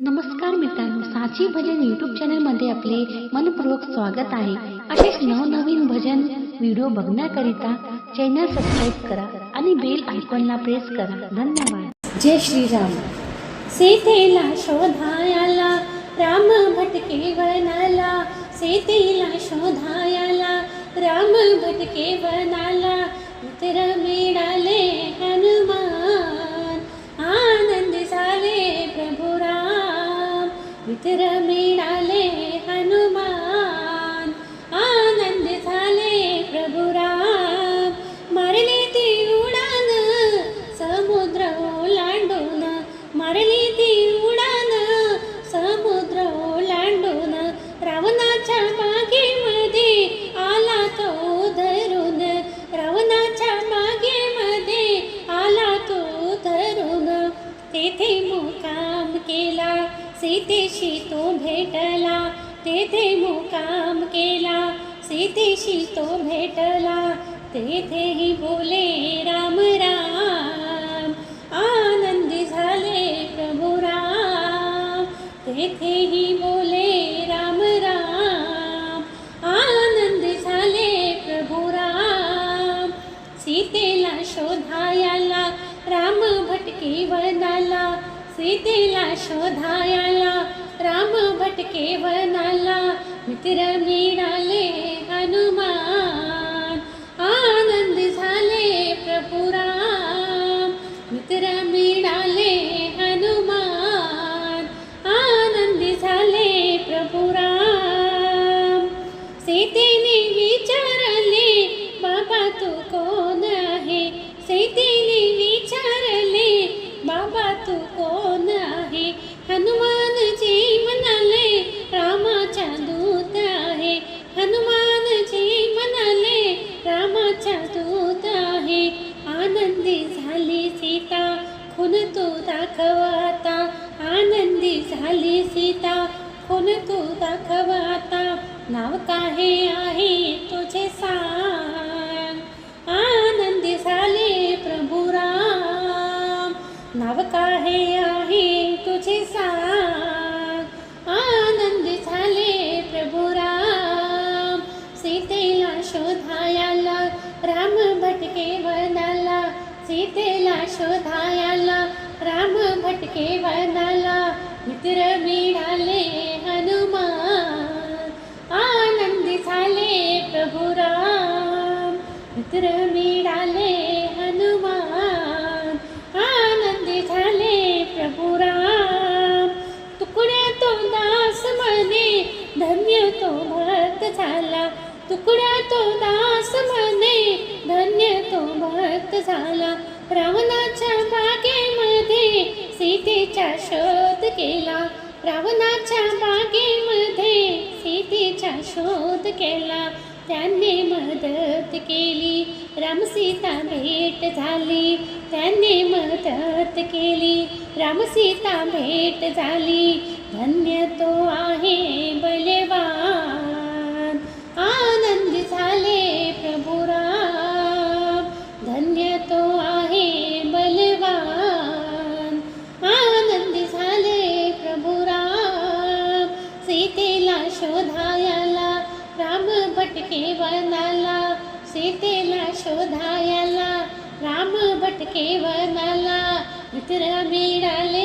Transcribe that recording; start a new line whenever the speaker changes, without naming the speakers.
नमस्कार मित्रांनो साची भजन यूट्यूब चॅनलमध्ये आपले मनपूर्वक स्वागत आहे. असेच नवनवीन भजन व्हिडिओ बघण्याकरिता चॅनल सबस्क्राईब करा आणि बेल आयकॉनला प्रेस करा. धन्यवाद. जय श्रीराम.
सीतेला शोधायाला राम भटके वनाला सीतेला शोधायाला राम भटके वनाला उतर उतर मिळाले सीतेशी तो भेटला तेथे मुकाम केला. सीतेशी तो भेटला तेथेही बोले राम राम. आनंदी झाले प्रभु राम. तेथेही बोले राम राम. आनंदी झाले प्रभु राम. सीतेला शोधायाला राम भटके वनाला सीतेला शोधायाला राम भटके वनाला मित्र मिळाले हनुमान. आनंद झाले प्रभुराम मित्र मिळाले हनुमान. आनंदी झाले प्रभुराम. सीतेने विचारले बाबा तू कोण आहे? सीतेने तू कोण आहे? हनुमानजी म्हणाले रामाचा दूत आहे. हनुमानजी म्हणाले रामाचा दूत आहे. आनंदी झाली सीता खून तू दाखवाता. आनंदी झाली सीता खून तू दाखवाता. नाव काय आहे तुझे सा नाव काहे आहे तुझे सांग आनंदी झाले प्रभु राम सीतेला शोधायाला राम भटके वनाला. सीतेला शोधायाला राम भटके वनाला. मित्र मिळाले हनुमान. आनंदी झाले प्रभु राम मित्र तो भक्त झाला. तुकड्या तो दास म्हणे धन्य तो भक्त झाला. रावणाच्या बागेमध्ये सीतेचा शोध केला. रावणाच्या बागेमध्ये सीतेचा शोध केला. त्यांनी मदत केली. रामसीता भेट झाली. त्यांनी मदत केली. रामसीता भेट झाली. धन्य तो आहे बलवान. आनंद झाले प्रभु राम धन्य तो आहे बलवान. आनंद झाले प्रभु राम सीतेला शोधायाला राम भटके वनाला. सीतेला शोधायाला राम भटके वनाला. मित्र मिळाले